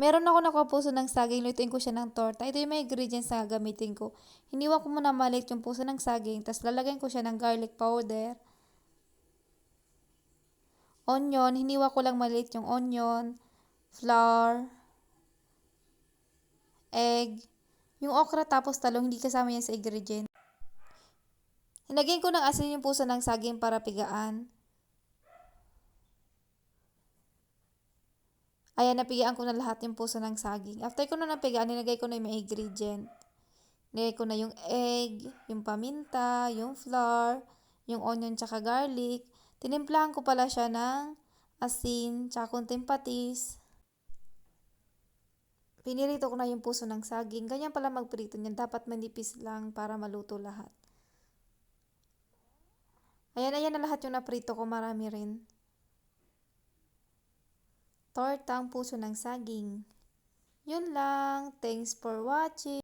Meron ako nakuha puso ng saging, lutuin ko siya ng torta. Ito yung mga ingredients na gagamitin ko. Hiniwa ko muna maliit yung puso ng saging, tapos lalagyan ko siya ng garlic powder. Onion, hiniwa ko lang maliit yung onion, flour, egg, yung okra tapos talong, hindi kasama yan sa ingredient. Hinagyan ko ng asin yung puso ng saging para pigaan. Ayan, napigaan ko na lahat yung puso ng saging. After ko na napigaan, nilagay ko na yung mga ingredient. Nilagay ko na yung egg, yung paminta, yung flour, yung onion tsaka garlic. Tinimplahan ko pala siya ng asin tsaka kunting patis. Pinirito ko na yung puso ng saging. Ganyan pala magprito niyan. Dapat manipis lang para maluto lahat. Ayan, ayan na lahat yung naprito ko. Marami rin. Tortang puso ng saging. Yun lang. Thanks for watching.